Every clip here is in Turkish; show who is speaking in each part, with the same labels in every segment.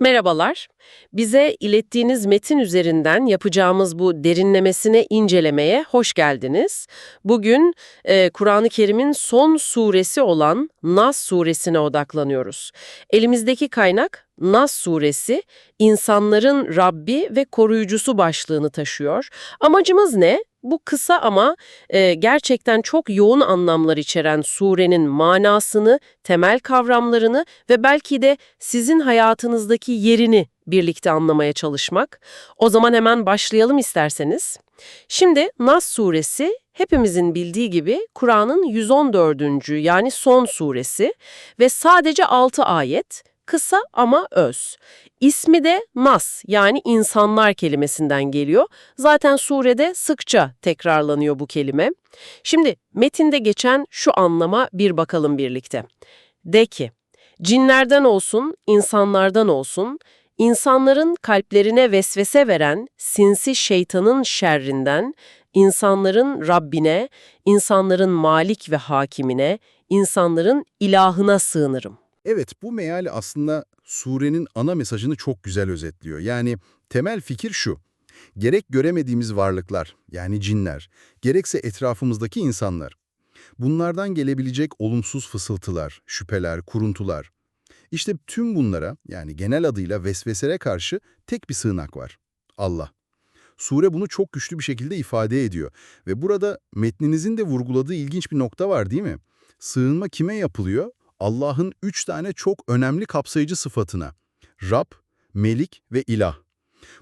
Speaker 1: Merhabalar. Bize ilettiğiniz metin üzerinden yapacağımız bu derinlemesine incelemeye hoş geldiniz. Bugün e, Kur'an-ı Kerim'in son suresi olan Nas suresine odaklanıyoruz. Elimizdeki kaynak Nas suresi, insanların Rabbi ve koruyucusu başlığını taşıyor. Amacımız ne? Bu kısa ama e, gerçekten çok yoğun anlamlar içeren surenin manasını, temel kavramlarını ve belki de sizin hayatınızdaki yerini birlikte anlamaya çalışmak. O zaman hemen başlayalım isterseniz. Şimdi Nas suresi hepimizin bildiği gibi Kur'an'ın 114. yani son suresi ve sadece 6 ayet, kısa ama öz. İsmi de Nas yani insanlar kelimesinden geliyor. Zaten surede sıkça tekrarlanıyor bu kelime. Şimdi metinde geçen şu anlama bir bakalım birlikte. De ki, cinlerden olsun, insanlardan olsun, insanların kalplerine vesvese veren sinsi şeytanın şerrinden, insanların Rabbine, insanların malik ve hakimine, insanların ilahına sığınırım.
Speaker 2: Evet, bu meal aslında surenin ana mesajını çok güzel özetliyor. Yani temel fikir şu. Gerek göremediğimiz varlıklar, yani cinler, gerekse etrafımızdaki insanlar. Bunlardan gelebilecek olumsuz fısıltılar, şüpheler, kuruntular. İşte tüm bunlara, yani genel adıyla vesveselere karşı tek bir sığınak var. Allah. Sure bunu çok güçlü bir şekilde ifade ediyor. Ve burada metninizin de vurguladığı ilginç bir nokta var değil mi? Sığınma kime yapılıyor? Allah'ın üç tane çok önemli kapsayıcı sıfatına. Rab, Melik ve İlah.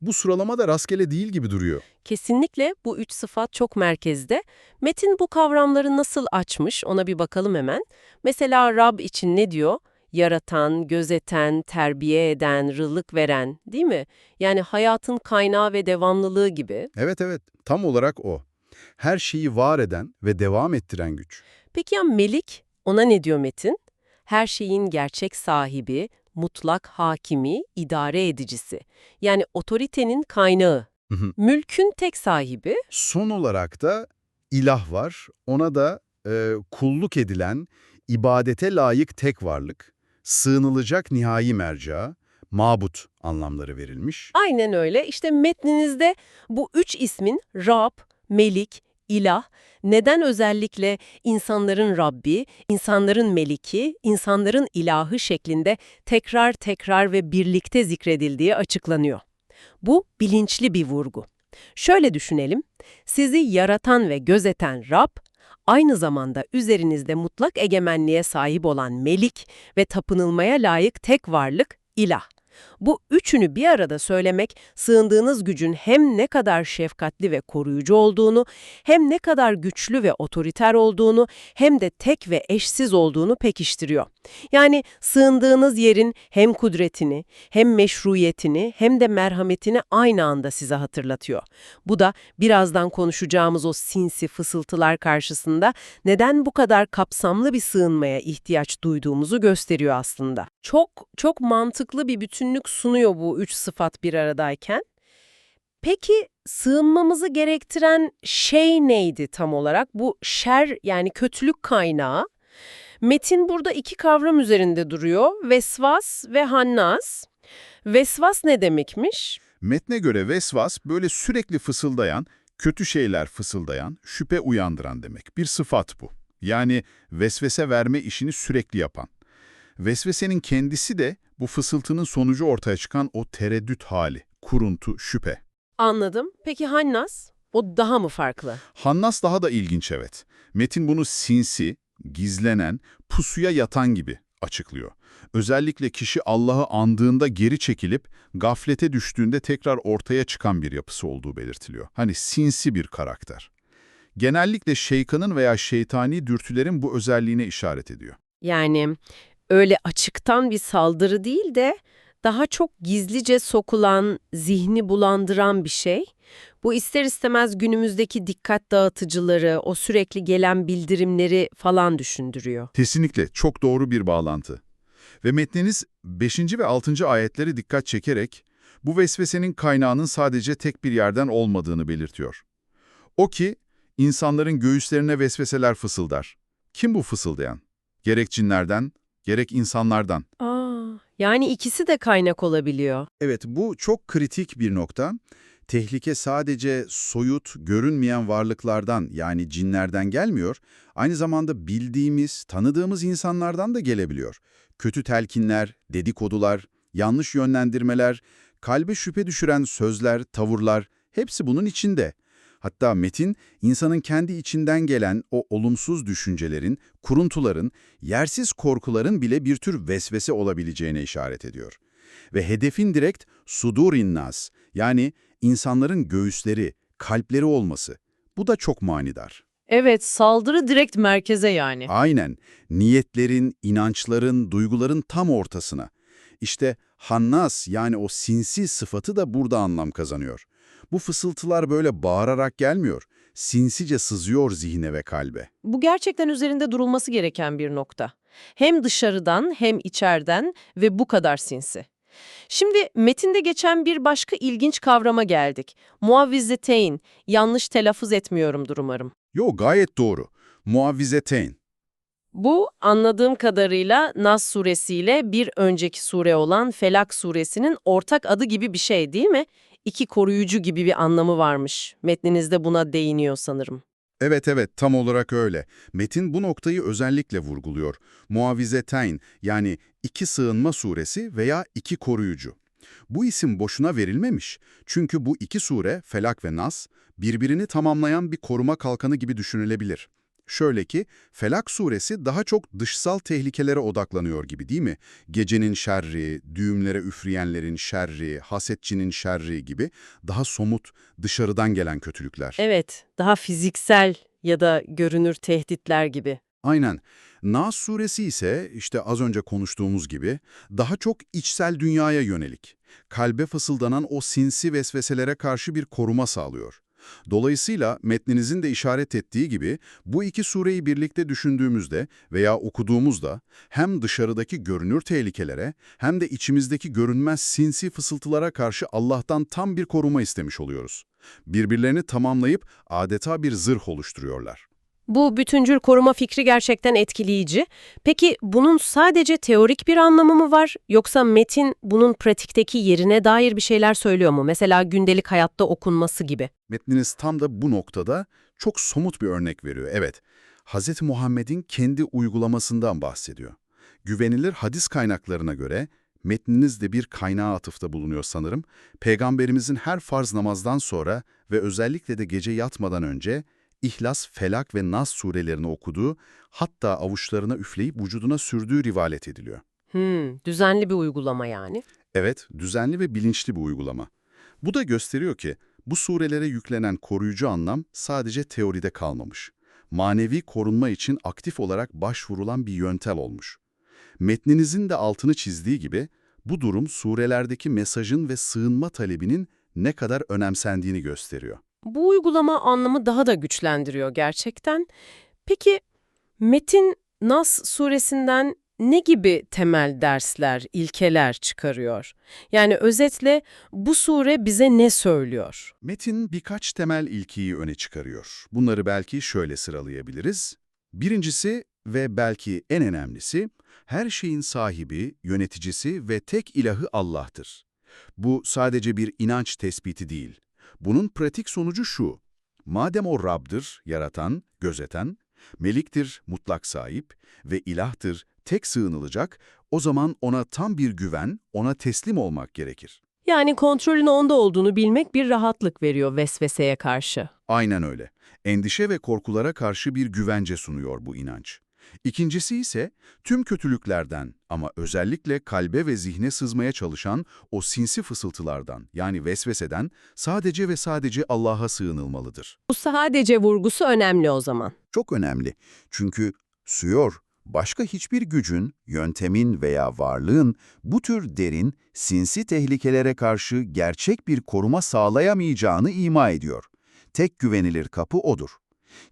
Speaker 2: Bu sıralama da rastgele değil gibi duruyor.
Speaker 1: Kesinlikle bu üç sıfat çok merkezde. Metin bu kavramları nasıl açmış ona bir bakalım hemen. Mesela Rab için ne diyor? Yaratan, gözeten, terbiye eden, rızık veren değil mi? Yani hayatın kaynağı ve devamlılığı gibi.
Speaker 2: Evet evet, tam olarak o. Her şeyi var eden ve devam ettiren güç.
Speaker 1: Peki ya Melik? Ona ne diyor Metin? Her şeyin gerçek sahibi, mutlak hakimi, idare edicisi. Yani otoritenin kaynağı.
Speaker 2: Hı hı.
Speaker 1: Mülkün tek sahibi,
Speaker 2: Son olarak da ilah var. Ona da e, kulluk edilen, ibadete layık tek varlık, sığınılacak nihai merca, mabut anlamları verilmiş.
Speaker 1: Aynen öyle. İşte metninizde bu üç ismin Rab, Melik, İlah neden özellikle insanların Rabbi, insanların Meliki, insanların ilahı şeklinde tekrar tekrar ve birlikte zikredildiği açıklanıyor. Bu bilinçli bir vurgu. Şöyle düşünelim, sizi yaratan ve gözeten Rab, aynı zamanda üzerinizde mutlak egemenliğe sahip olan Melik ve tapınılmaya layık tek varlık İlah. Bu üçünü bir arada söylemek, sığındığınız gücün hem ne kadar şefkatli ve koruyucu olduğunu, hem ne kadar güçlü ve otoriter olduğunu, hem de tek ve eşsiz olduğunu pekiştiriyor. Yani sığındığınız yerin hem kudretini, hem meşruiyetini, hem de merhametini aynı anda size hatırlatıyor. Bu da birazdan konuşacağımız o sinsi fısıltılar karşısında neden bu kadar kapsamlı bir sığınmaya ihtiyaç duyduğumuzu gösteriyor aslında. Çok çok mantıklı bir bütünlük sunuyor bu üç sıfat bir aradayken. Peki sığınmamızı gerektiren şey neydi tam olarak? Bu şer yani kötülük kaynağı. Metin burada iki kavram üzerinde duruyor. Vesvas ve hannas. Vesvas ne demekmiş?
Speaker 3: Metne göre vesvas böyle sürekli fısıldayan, kötü şeyler fısıldayan, şüphe uyandıran demek. Bir sıfat bu. Yani vesvese verme işini sürekli yapan. Vesvesenin kendisi de bu fısıltının sonucu ortaya çıkan o tereddüt hali, kuruntu, şüphe.
Speaker 1: Anladım. Peki hannas? O daha mı farklı?
Speaker 3: Hannas daha da ilginç evet. Metin bunu sinsi, gizlenen, pusuya yatan gibi açıklıyor. Özellikle kişi Allah'ı andığında geri çekilip gaflete düştüğünde tekrar ortaya çıkan bir yapısı olduğu belirtiliyor. Hani sinsi bir karakter. Genellikle şeytanın veya şeytani dürtülerin bu özelliğine işaret ediyor.
Speaker 1: Yani öyle açıktan bir saldırı değil de daha çok gizlice sokulan, zihni bulandıran bir şey. Bu ister istemez günümüzdeki dikkat dağıtıcıları, o sürekli gelen bildirimleri falan düşündürüyor.
Speaker 3: Kesinlikle çok doğru bir bağlantı. Ve metniniz 5. ve 6. ayetleri dikkat çekerek bu vesvesenin kaynağının sadece tek bir yerden olmadığını belirtiyor. O ki insanların göğüslerine vesveseler fısıldar. Kim bu fısıldayan? Gerek cinlerden, gerek insanlardan.
Speaker 1: Aa, Yani ikisi de kaynak olabiliyor.
Speaker 3: Evet, bu çok kritik bir nokta. Tehlike sadece soyut, görünmeyen varlıklardan yani cinlerden gelmiyor, aynı zamanda bildiğimiz, tanıdığımız insanlardan da gelebiliyor. Kötü telkinler, dedikodular, yanlış yönlendirmeler, kalbe şüphe düşüren sözler, tavırlar hepsi bunun içinde. Hatta metin, insanın kendi içinden gelen o olumsuz düşüncelerin, kuruntuların, yersiz korkuların bile bir tür vesvese olabileceğine işaret ediyor. Ve hedefin direkt sudurin nas, yani insanların göğüsleri, kalpleri olması. Bu da çok manidar.
Speaker 4: Evet, saldırı direkt merkeze yani.
Speaker 3: Aynen, niyetlerin, inançların, duyguların tam ortasına. İşte hannas yani o sinsi sıfatı da burada anlam kazanıyor. Bu fısıltılar böyle bağırarak gelmiyor, sinsice sızıyor zihne ve kalbe.
Speaker 4: Bu gerçekten üzerinde durulması gereken bir nokta. Hem dışarıdan hem içeriden ve bu kadar sinsi. Şimdi metinde geçen bir başka ilginç kavrama geldik. Muavvizeteyn, yanlış telaffuz etmiyorumdur umarım.
Speaker 3: Yo gayet doğru. Muavvizeteyn.
Speaker 4: Bu anladığım kadarıyla Nas suresiyle bir önceki sure olan Felak suresinin ortak adı gibi bir şey değil mi? İki koruyucu gibi bir anlamı varmış. Metninizde buna değiniyor sanırım.
Speaker 3: Evet evet tam olarak öyle. Metin bu noktayı özellikle vurguluyor. Muavizeteyn yani iki sığınma suresi veya iki koruyucu. Bu isim boşuna verilmemiş. Çünkü bu iki sure, Felak ve Nas, birbirini tamamlayan bir koruma kalkanı gibi düşünülebilir. Şöyle ki, Felak suresi daha çok dışsal tehlikelere odaklanıyor gibi değil mi? Gecenin şerri, düğümlere üfleyenlerin şerri, hasetçinin şerri gibi daha somut, dışarıdan gelen kötülükler.
Speaker 4: Evet, daha fiziksel ya da görünür tehditler gibi.
Speaker 3: Aynen. Nas suresi ise işte az önce konuştuğumuz gibi daha çok içsel dünyaya yönelik. Kalbe fısıldanan o sinsi vesveselere karşı bir koruma sağlıyor. Dolayısıyla metninizin de işaret ettiği gibi bu iki sureyi birlikte düşündüğümüzde veya okuduğumuzda hem dışarıdaki görünür tehlikelere hem de içimizdeki görünmez sinsi fısıltılara karşı Allah'tan tam bir koruma istemiş oluyoruz. Birbirlerini tamamlayıp adeta bir zırh oluşturuyorlar.
Speaker 1: Bu bütüncül koruma fikri gerçekten etkileyici. Peki bunun sadece teorik bir anlamı mı var yoksa metin bunun pratikteki yerine dair bir şeyler söylüyor mu? Mesela gündelik hayatta okunması gibi.
Speaker 3: Metniniz tam da bu noktada çok somut bir örnek veriyor. Evet, Hz. Muhammed'in kendi uygulamasından bahsediyor. Güvenilir hadis kaynaklarına göre, metniniz de bir kaynağa atıfta bulunuyor sanırım. Peygamberimizin her farz namazdan sonra ve özellikle de gece yatmadan önce İhlas, Felak ve Nas surelerini okuduğu, hatta avuçlarına üfleyip vücuduna sürdüğü rivayet ediliyor.
Speaker 1: Hmm, düzenli bir uygulama yani.
Speaker 3: Evet, düzenli ve bilinçli bir uygulama. Bu da gösteriyor ki bu surelere yüklenen koruyucu anlam sadece teoride kalmamış. Manevi korunma için aktif olarak başvurulan bir yöntem olmuş. Metninizin de altını çizdiği gibi bu durum surelerdeki mesajın ve sığınma talebinin ne kadar önemsendiğini gösteriyor.
Speaker 1: Bu uygulama anlamı daha da güçlendiriyor gerçekten. Peki Metin Nas suresinden ne gibi temel dersler, ilkeler çıkarıyor? Yani özetle bu sure bize ne söylüyor?
Speaker 3: Metin birkaç temel ilkiyi öne çıkarıyor. Bunları belki şöyle sıralayabiliriz. Birincisi ve belki en önemlisi, her şeyin sahibi, yöneticisi ve tek ilahı Allah'tır. Bu sadece bir inanç tespiti değil. Bunun pratik sonucu şu. Madem o Rab'dır, yaratan, gözeten, meliktir, mutlak sahip ve ilahtır, tek sığınılacak, o zaman ona tam bir güven, ona teslim olmak gerekir.
Speaker 1: Yani kontrolün onda olduğunu bilmek bir rahatlık veriyor vesveseye karşı.
Speaker 3: Aynen öyle. Endişe ve korkulara karşı bir güvence sunuyor bu inanç. İkincisi ise tüm kötülüklerden ama özellikle kalbe ve zihne sızmaya çalışan o sinsi fısıltılardan yani vesveseden sadece ve sadece Allah'a sığınılmalıdır.
Speaker 1: Bu sadece vurgusu önemli o zaman.
Speaker 5: Çok önemli. Çünkü suyor, başka hiçbir gücün, yöntemin veya varlığın bu tür derin, sinsi tehlikelere karşı gerçek bir koruma sağlayamayacağını ima ediyor. Tek güvenilir kapı odur.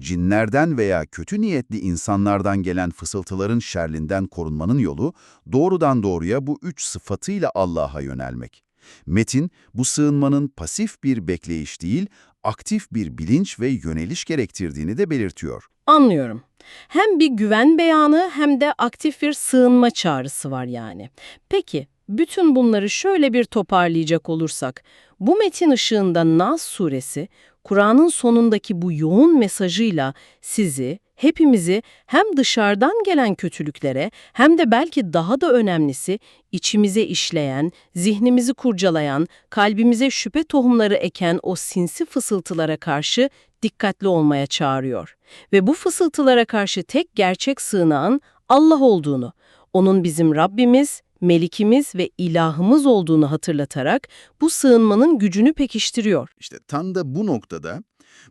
Speaker 5: Cinlerden veya kötü niyetli insanlardan gelen fısıltıların şerlinden korunmanın yolu doğrudan doğruya bu üç sıfatıyla Allah'a yönelmek. Metin, bu sığınmanın pasif bir bekleyiş değil, aktif bir bilinç ve yöneliş gerektirdiğini de belirtiyor.
Speaker 6: Anlıyorum. Hem bir güven beyanı hem de aktif bir sığınma çağrısı var yani. Peki,
Speaker 1: Bütün bunları şöyle bir toparlayacak olursak, bu metin ışığında Nas suresi, Kur'an'ın sonundaki bu yoğun mesajıyla sizi, hepimizi hem dışarıdan gelen kötülüklere hem de belki daha da önemlisi içimize işleyen, zihnimizi kurcalayan, kalbimize şüphe tohumları eken o sinsi fısıltılara karşı dikkatli olmaya çağırıyor. Ve bu fısıltılara karşı tek gerçek sığınağın Allah olduğunu, onun bizim Rabbimiz, Melikimiz ve ilahımız olduğunu hatırlatarak bu sığınmanın gücünü pekiştiriyor.
Speaker 3: İşte tam da bu noktada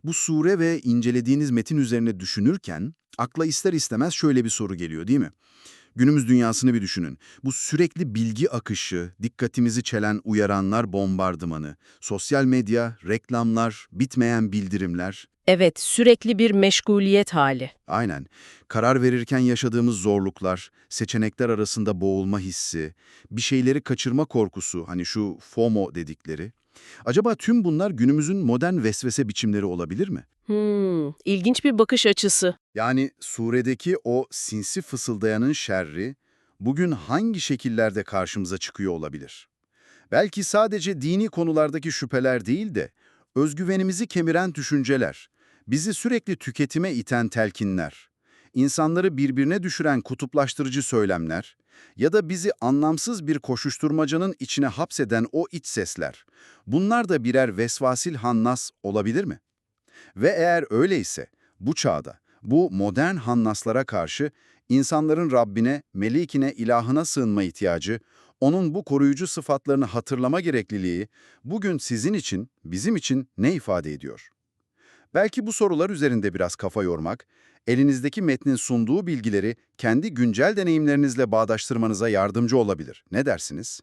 Speaker 3: bu sure ve incelediğiniz metin üzerine düşünürken akla ister istemez şöyle bir soru geliyor değil mi? Günümüz dünyasını bir düşünün. Bu sürekli bilgi akışı, dikkatimizi çelen uyaranlar bombardımanı, sosyal medya, reklamlar, bitmeyen bildirimler.
Speaker 1: Evet, sürekli bir meşguliyet hali.
Speaker 3: Aynen. Karar verirken yaşadığımız zorluklar, seçenekler arasında boğulma hissi, bir şeyleri kaçırma korkusu, hani şu FOMO dedikleri. Acaba tüm bunlar günümüzün modern vesvese biçimleri olabilir mi?
Speaker 1: Hmm, ilginç bir bakış açısı.
Speaker 3: Yani suredeki o sinsi fısıldayanın şerri bugün hangi şekillerde karşımıza çıkıyor olabilir? Belki sadece dini konulardaki şüpheler değil de özgüvenimizi kemiren düşünceler, bizi sürekli tüketime iten telkinler, insanları birbirine düşüren kutuplaştırıcı söylemler ya da bizi anlamsız bir koşuşturmacanın içine hapseden o iç sesler. Bunlar da birer vesvasil hannas olabilir mi? Ve eğer öyleyse bu çağda, bu modern hannaslara karşı insanların Rabbine, melikine, ilahına sığınma ihtiyacı, onun bu koruyucu sıfatlarını hatırlama gerekliliği bugün sizin için, bizim için ne ifade ediyor? Belki bu sorular üzerinde biraz kafa yormak, elinizdeki metnin sunduğu bilgileri kendi güncel deneyimlerinizle bağdaştırmanıza yardımcı olabilir. Ne dersiniz?